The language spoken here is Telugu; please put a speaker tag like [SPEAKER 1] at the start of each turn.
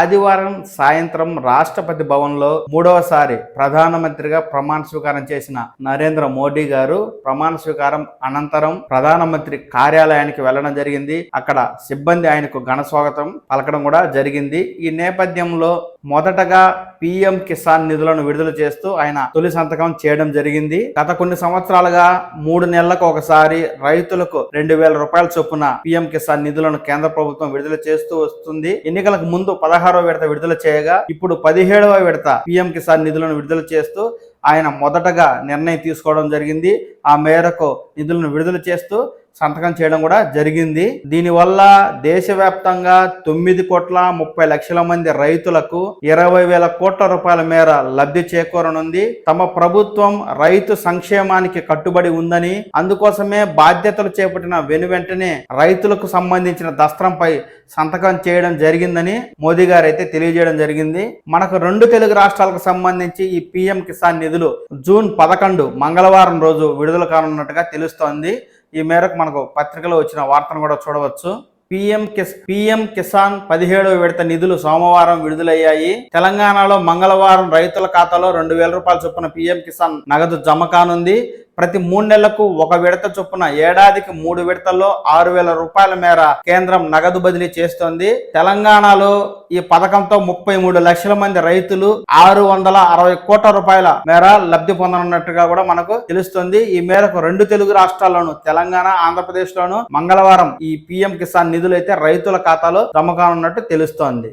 [SPEAKER 1] ఆదివారం సాయంత్రం రాష్ట్రపతి భవన్లో మూడవసారి ప్రధానమంత్రిగా ప్రమాణ స్వీకారం చేసిన నరేంద్ర మోడీ గారు ప్రమాణ స్వీకారం అనంతరం ప్రధానమంత్రి కార్యాలయానికి వెళ్ళడం జరిగింది. అక్కడ సిబ్బంది ఆయనకు ఘన స్వాగతం పలకడం కూడా జరిగింది. ఈ నేపథ్యంలో మొదటగా పిఎం కిసాన్ నిధులను విడుదల చేస్తూ ఆయన తొలి సంతకం చేయడం జరిగింది. గత కొన్ని సంవత్సరాలుగా మూడు నెలలకు ఒకసారి రైతులకు రెండు వేల రూపాయల చొప్పున పిఎం కిసాన్ నిధులను కేంద్ర ప్రభుత్వం విడుదల చేస్తూ వస్తుంది. ఎన్నికలకు ముందు పదహారవ విడత విడుదల చేయగా ఇప్పుడు పదిహేడవ విడత పిఎం కిసాన్ నిధులను విడుదల చేస్తూ ఆయన మొదటగా నిర్ణయం తీసుకోవడం జరిగింది. ఆ మేరకు నిధులను విడుదల చేస్తూ సంతకం చేయడం కూడా జరిగింది. దీనివల్ల దేశవ్యాప్తంగా తొమ్మిది కోట్ల ముప్పై లక్షల మంది రైతులకు ఇరవై వేల కోట్ల రూపాయల మేర లబ్ధి చేకూరనుంది. తమ ప్రభుత్వం రైతు సంక్షేమానికి కట్టుబడి ఉందని అందుకోసమే బాధ్యతలు చేపట్టిన వెను వెంటనే రైతులకు సంబంధించిన దస్త్రంపై సంతకం చేయడం జరిగిందని మోదీ గారు అయితే తెలియజేయడం జరిగింది. మనకు రెండు తెలుగు రాష్ట్రాలకు సంబంధించి ఈ పిఎం కిసాన్ నిధులు జూన్ పదకొండు మంగళవారం రోజు విడుదల కానున్నట్టుగా తెలుస్తోంది. ఈ మేరకు మనకు పత్రికలో వచ్చిన వార్తను కూడా చూడవచ్చు. పిఎం కిస్ పిఎం కిసాన్ పదిహేడవ విడత నిధులు సోమవారం విడుదలయ్యాయి. తెలంగాణలో మంగళవారం రైతుల ఖాతాలో రెండు వేల రూపాయల చొప్పున పిఎం కిసాన్ నగదు జమ కానుంది. ప్రతి మూడు నెలలకు ఒక విడత చొప్పున ఏడాదికి మూడు విడతల్లో ఆరు వేల రూపాయల మేర కేంద్రం నగదు బదిలీ చేస్తోంది. తెలంగాణలో ఈ పథకంతో ముప్పై మూడు లక్షల మంది రైతులు ఆరు వందల అరవై కోట్ల రూపాయల మేర లబ్ధి పొందనున్నట్టుగా కూడా మనకు తెలుస్తుంది. ఈ మేరకు రెండు తెలుగు రాష్ట్రాల్లోనూ తెలంగాణ ఆంధ్రప్రదేశ్ లోను మంగళవారం ఈ పిఎం కిసాన్ నిధులు అయితే రైతుల ఖాతాలో జమ కానున్నట్టు తెలుస్తోంది.